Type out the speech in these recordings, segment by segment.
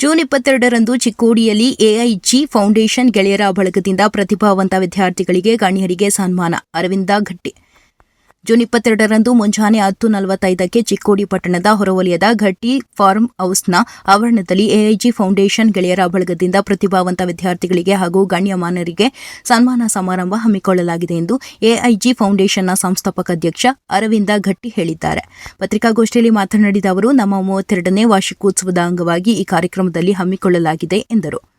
June ಇಪ್ಪತ್ತೆರಡರಂದು ಚಿಕ್ಕೋಡಿಯಲ್ಲಿ ಎಐಜಿ foundation ಗೆಳೆಯರ ಬಳಗದಿಂದ ಪ್ರತಿಭಾವಂತ ವಿದ್ಯಾರ್ಥಿಗಳಿಗೆ ಗಣ್ಯರಿಗೆ ಸನ್ಮಾನ. ಅರವಿಂದ ಘಟ್ಟಿ ಜೂನ್ ಇಪ್ಪತ್ತೆರಡರಂದು ಮುಂಜಾನೆ ಹತ್ತು ನಲವತ್ತೈದಕ್ಕೆ ಚಿಕ್ಕೋಡಿ ಪಟ್ಟಣದ ಹೊರವಲಯದ ಘಟ್ಟಿ ಫಾರ್ಮ್ ಹೌಸ್ನ ಆವರಣದಲ್ಲಿ ಎಐಜಿ ಫೌಂಡೇಶನ್ ಗೆಳೆಯರ ಬಳಗದಿಂದ ಪ್ರತಿಭಾವಂತ ವಿದ್ಯಾರ್ಥಿಗಳಿಗೆ ಹಾಗೂ ಗಣ್ಯಮಾನರಿಗೆ ಸನ್ಮಾನ ಸಮಾರಂಭ ಹಮ್ಮಿಕೊಳ್ಳಲಾಗಿದೆ ಎಂದು ಎಐಜಿ ಫೌಂಡೇಶನ್ನ ಸಂಸ್ಥಾಪಕ ಅಧ್ಯಕ್ಷ ಅರವಿಂದ ಘಟ್ಟಿ ಹೇಳಿದ್ದಾರೆ. ಪತ್ರಿಕಾಗೋಷ್ಠಿಯಲ್ಲಿ ಮಾತನಾಡಿದ ಅವರು, ನಮ್ಮ ಮೂವತ್ತೆರಡನೇ ವಾರ್ಷಿಕೋತ್ಸವದ ಅಂಗವಾಗಿ ಈ ಕಾರ್ಯಕ್ರಮದಲ್ಲಿ ಹಮ್ಮಿಕೊಳ್ಳಲಾಗಿದೆ ಎಂದರು.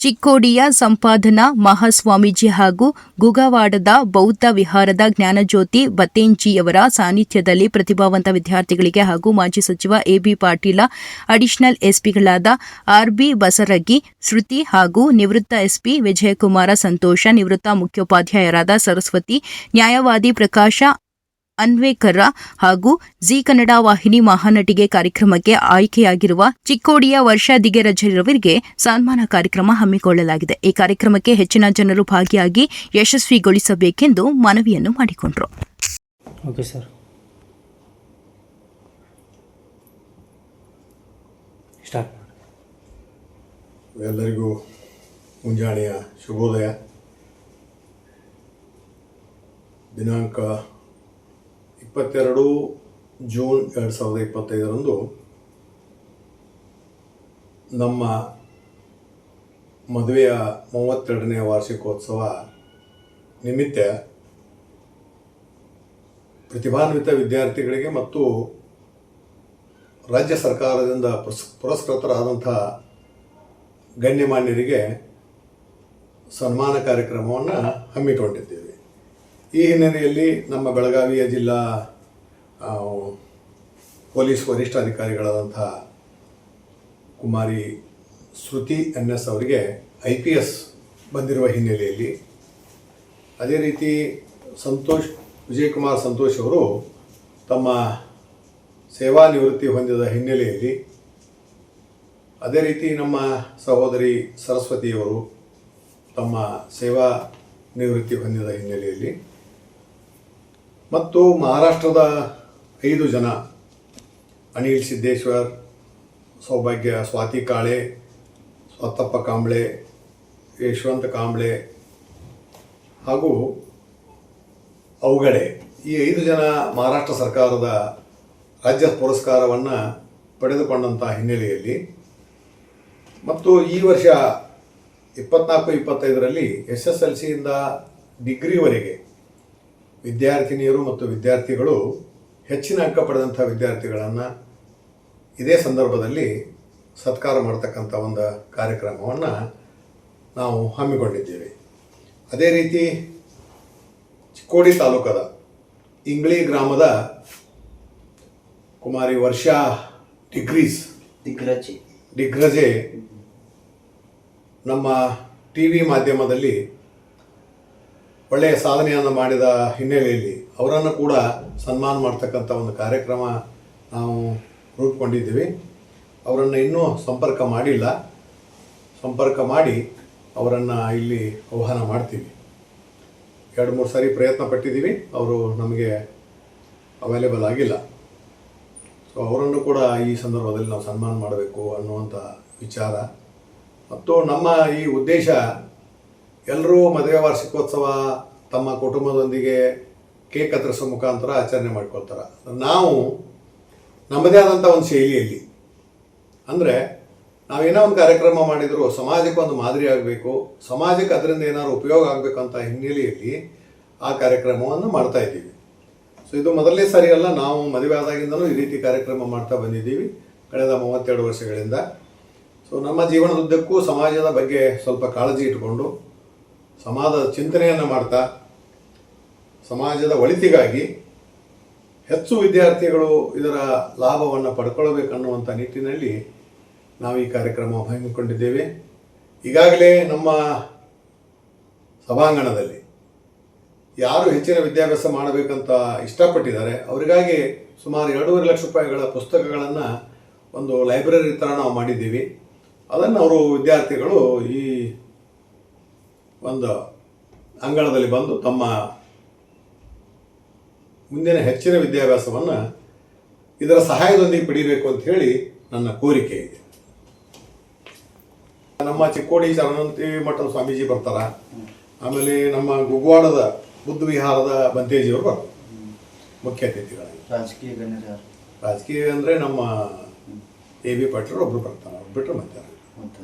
ಚಿಕ್ಕೋಡಿಯ ಸಂಪಾದನಾ ಮಹಾಸ್ವಾಮೀಜಿ ಹಾಗೂ ಗುಗವಾಡದ ಬೌದ್ಧ ವಿಹಾರದ ಜ್ಞಾನಜ್ಯೋತಿ ಬತ್ತೇಂಜಿಯವರ ಸಾನ್ನಿಧ್ಯದಲ್ಲಿ ಪ್ರತಿಭಾವಂತ ವಿದ್ಯಾರ್ಥಿಗಳಿಗೆ ಹಾಗೂ ಮಾಜಿ ಸಚಿವ ಎಬಿ ಪಾಟೀಲ, ಅಡಿಷನಲ್ ಎಸ್ಪಿಗಳಾದ ಆರ್ಬಿ ಬಸರಗಿ, ಶ್ರುತಿ ಹಾಗೂ ನಿವೃತ್ತ ಎಸ್ಪಿ ವಿಜಯಕುಮಾರ ಸಂತೋಷ, ನಿವೃತ್ತ ಮುಖ್ಯೋಪಾಧ್ಯಾಯರಾದ ಸರಸ್ವತಿ, ನ್ಯಾಯವಾದಿ ಪ್ರಕಾಶ ಅನ್ವೇಕರ ಹಾಗೂ ಜಿ ಕನ್ನಡ ವಾಹಿನಿ ಮಹಾನಟಿಗೆ ಕಾರ್ಯಕ್ರಮಕ್ಕೆ ಆಯ್ಕೆಯಾಗಿರುವ ಚಿಕ್ಕೋಡಿಯ ವರ್ಷಾ ದಿಗೆರಜರವರಿಗೆ ಸನ್ಮಾನ ಕಾರ್ಯಕ್ರಮ ಹಮ್ಮಿಕೊಳ್ಳಲಾಗಿದೆ. ಈ ಕಾರ್ಯಕ್ರಮಕ್ಕೆ ಹೆಚ್ಚಿನ ಜನರು ಭಾಗಿಯಾಗಿ ಯಶಸ್ವಿಗೊಳಿಸಬೇಕೆಂದು ಮನವಿಯನ್ನು ಮಾಡಿಕೊಂಡರು. Okay sir. ಸ್ಟಾರ್ಟ್ ಎಲ್ಲರಿಗೂ ಮುಂಜಾನೆಯ ಶುಭೋದಯ. ದಿನಾಂಕ ಇಪ್ಪತ್ತೆರಡು ಜೂನ್ ಎರಡು ಸಾವಿರದ ಇಪ್ಪತ್ತೈದರಂದು ನಮ್ಮ ಮದುವೆಯ ಮೂವತ್ತೆರಡನೇ ವಾರ್ಷಿಕೋತ್ಸವ ನಿಮಿತ್ತ ಪ್ರತಿಭಾನ್ವಿತ ವಿದ್ಯಾರ್ಥಿಗಳಿಗೆ ಮತ್ತು ರಾಜ್ಯ ಸರ್ಕಾರದಿಂದ ಪುರಸ್, ಪುರಸ್ಕೃತರಾದಂಥ ಗಣ್ಯಮಾನ್ಯರಿಗೆ ಸನ್ಮಾನ ಕಾರ್ಯಕ್ರಮವನ್ನು ಹಮ್ಮಿಕೊಂಡಿದ್ದೇವೆ. ಈ ಹಿನ್ನೆಲೆಯಲ್ಲಿ ನಮ್ಮ ಬೆಳಗಾವಿಯ ಜಿಲ್ಲಾ ಪೊಲೀಸ್ ವರಿಷ್ಠಾಧಿಕಾರಿಗಳಾದಂಥ ಕುಮಾರಿ ಶ್ರುತಿ ಎನ್ ಎಸ್ ಅವರಿಗೆ ಐ ಪಿ ಎಸ್ ಬಂದಿರುವ ಹಿನ್ನೆಲೆಯಲ್ಲಿ ಅದೇ ರೀತಿ ಸಂತೋಷ್, ವಿಜಯಕುಮಾರ್ ಸಂತೋಷ್ ಅವರು ತಮ್ಮ ಸೇವಾ ನಿವೃತ್ತಿ ಹೊಂದಿದ ಹಿನ್ನೆಲೆಯಲ್ಲಿ ಅದೇ ರೀತಿ ನಮ್ಮ ಸಹೋದರಿ ಸರಸ್ವತಿಯವರು ತಮ್ಮ ಸೇವಾ ನಿವೃತ್ತಿ ಹೊಂದಿದ ಹಿನ್ನೆಲೆಯಲ್ಲಿ ಮತ್ತು ಮಹಾರಾಷ್ಟ್ರದ ಐದು ಜನ. ಅನಿಲ್ ಸಿದ್ದೇಶ್ವರ್, ಸೌಭಾಗ್ಯ ಸ್ವಾತಿ ಕಾಳೆ ಸ್ವತ್ತಪ್ಪ ಕಾಂಬ್ಳೆ, ಯಶವಂತ ಕಾಂಬ್ಳೆ ಹಾಗೂ ಅವುಗಡೆ. ಈ ಐದು ಜನ ಮಹಾರಾಷ್ಟ್ರ ಸರ್ಕಾರದ ರಾಜ್ಯ ಪುರಸ್ಕಾರವನ್ನು ಪಡೆದುಕೊಂಡಂಥ ಹಿನ್ನೆಲೆಯಲ್ಲಿ ಮತ್ತು ಈ ವರ್ಷ ಇಪ್ಪತ್ನಾಲ್ಕು, ಇಪ್ಪತ್ತೈದರಲ್ಲಿ ಎಸ್ ಎಸ್ ಎಲ್ ಸಿಯಿಂದ ಡಿಗ್ರಿವರೆಗೆ ವಿದ್ಯಾರ್ಥಿನಿಯರು ಮತ್ತು ವಿದ್ಯಾರ್ಥಿಗಳು ಹೆಚ್ಚಿನ ಅಂಕ ಪಡೆದಂಥ ವಿದ್ಯಾರ್ಥಿಗಳನ್ನು ಇದೇ ಸಂದರ್ಭದಲ್ಲಿ ಸತ್ಕಾರ ಮಾಡ್ತಕ್ಕಂಥ ಒಂದು ಕಾರ್ಯಕ್ರಮವನ್ನು ನಾವು ಹಮ್ಮಿಕೊಂಡಿದ್ದೇವೆ. ಅದೇ ರೀತಿ ಚಿಕ್ಕೋಡಿ ತಾಲೂಕದ ಇಂಗ್ಳಿ ಗ್ರಾಮದ ಕುಮಾರಿ ವರ್ಷಾ ಡಿಗ್ರೀಸ್ ಡಿಗ್ರಜೆ ಡಿಗ್ರಜೆ ನಮ್ಮ ಟಿ ವಿ ಮಾಧ್ಯಮದಲ್ಲಿ ಒಳ್ಳೆಯ ಸಾಧನೆಯನ್ನು ಮಾಡಿದ ಹಿನ್ನೆಲೆಯಲ್ಲಿ ಅವರನ್ನು ಕೂಡ ಸನ್ಮಾನ ಮಾಡ್ತಕ್ಕಂಥ ಒಂದು ಕಾರ್ಯಕ್ರಮ ನಾವು ರೂಪುಕೊಂಡಿದ್ದೀವಿ ಅವರನ್ನು ಇನ್ನೂ ಸಂಪರ್ಕ ಮಾಡಿಲ್ಲ. ಸಂಪರ್ಕ ಮಾಡಿ ಅವರನ್ನು ಇಲ್ಲಿ ಆಹ್ವಾನ ಮಾಡ್ತೀವಿ. ಎರಡು, ಮೂರು ಸಾರಿ ಪ್ರಯತ್ನ ಪಟ್ಟಿದ್ದೀವಿ. ಅವರು ನಮಗೆ ಅವೈಲೇಬಲ್ ಆಗಿಲ್ಲ. ಸೊ ಅವರನ್ನು ಕೂಡ ಈ ಸಂದರ್ಭದಲ್ಲಿ ನಾವು ಸನ್ಮಾನ ಮಾಡಬೇಕು ಅನ್ನುವಂಥ ವಿಚಾರ. ಮತ್ತು ನಮ್ಮ ಈ ಉದ್ದೇಶ ಎಲ್ಲರೂ ಮದುವೆ ವಾರ್ಷಿಕೋತ್ಸವ ತಮ್ಮ ಕುಟುಂಬದೊಂದಿಗೆ ಕೇಕ್ ಕತ್ತರಿಸೋ ಮುಖಾಂತರ ಆಚರಣೆ ಮಾಡ್ಕೊಳ್ತಾರೆ. ನಾವು ನಮ್ಮದೇ ಆದಂಥ ಒಂದು ಶೈಲಿಯಲ್ಲಿ. ಅಂದರೆ ನಾವೇನೋ ಒಂದು ಕಾರ್ಯಕ್ರಮ ಮಾಡಿದರೂ ಸಮಾಜಕ್ಕೆ ಒಂದು ಮಾದರಿ ಆಗಬೇಕು, ಸಮಾಜಕ್ಕೆ ಅದರಿಂದ ಏನಾದ್ರು ಉಪಯೋಗ ಆಗಬೇಕಂತ ಹಿನ್ನೆಲೆಯಲ್ಲಿ ಆ ಕಾರ್ಯಕ್ರಮವನ್ನು ಮಾಡ್ತಾ ಇದ್ದೀವಿ. ಸೊ ಇದು ಮೊದಲನೇ ಸಾರಿ ಅಲ್ಲ, ನಾವು ಮದುವೆ ಆದಾಗಿಂದಲೂ ಈ ರೀತಿ ಕಾರ್ಯಕ್ರಮ ಮಾಡ್ತಾ ಬಂದಿದ್ದೀವಿ, ಕಳೆದ ಮೂವತ್ತೆರಡು ವರ್ಷಗಳಿಂದ. ಸೊ ನಮ್ಮ ಜೀವನದುದ್ದಕ್ಕೂ ಸಮಾಜದ ಬಗ್ಗೆ ಸ್ವಲ್ಪ ಕಾಳಜಿ ಇಟ್ಟುಕೊಂಡು ಸಮಾಜದ ಚಿಂತನೆಯನ್ನು ಮಾಡ್ತಾ, ಸಮಾಜದ ಒಳಿತಿಗಾಗಿ ಹೆಚ್ಚು ವಿದ್ಯಾರ್ಥಿಗಳು ಇದರ ಲಾಭವನ್ನು ಪಡ್ಕೊಳ್ಬೇಕನ್ನುವಂಥ ನಿಟ್ಟಿನಲ್ಲಿ ನಾವು ಈ ಕಾರ್ಯಕ್ರಮ ಹಮ್ಮಿಕೊಂಡಿದ್ದೇವೆ. ಈಗಾಗಲೇ ನಮ್ಮ ಸಭಾಂಗಣದಲ್ಲಿ ಯಾರು ಹೆಚ್ಚಿನ ವಿದ್ಯಾಭ್ಯಾಸ ಮಾಡಬೇಕಂತ ಇಷ್ಟಪಟ್ಟಿದ್ದಾರೆ, ಅವರಿಗಾಗಿ ಸುಮಾರು ಎರಡೂವರೆ ಲಕ್ಷ ರೂಪಾಯಿಗಳ ಪುಸ್ತಕಗಳನ್ನು ಒಂದು ಲೈಬ್ರರಿ ಥರ ನಾವು ಮಾಡಿದ್ದೀವಿ. ಅದನ್ನು ಅವರು ವಿದ್ಯಾರ್ಥಿಗಳು ಈ ಒಂದು ಅಂಗಳದಲ್ಲಿ ಬಂದು ತಮ್ಮ ಮುಂದಿನ ಹೆಚ್ಚಿನ ವಿದ್ಯಾಭ್ಯಾಸವನ್ನು ಇದರ ಸಹಾಯದೊಂದಿಗೆ ಪಡೀಬೇಕು ಅಂತ ಹೇಳಿ ನನ್ನ ಕೋರಿಕೆ ಇದೆ. ನಮ್ಮ ಚಿಕ್ಕೋಡಿ ಶರಣಂತಿ ಮಠದ ಸ್ವಾಮೀಜಿ ಬರ್ತಾರ. ಆಮೇಲೆ ನಮ್ಮ ಗುಗ್ವಾಡದ ಬುದ್ಧ ವಿಹಾರದ ಬಂತೇಜಿಯವರು ಬರ್ತಾರೆ. ಮುಖ್ಯ ಅತಿಥಿಗಳಾಗಿ. ರಾಜಕೀಯ ಗಣ್ಯರು ರಾಜಕೀಯ ಅಂದರೆ ನಮ್ಮ ಎ ಬಿ ಪಾಟೀಲ್ ಒಬ್ಬರು ಬರ್ತಾರೆ. ಅವ್ರು ಬಿಟ್ಟರೆ. ಮತ್ತು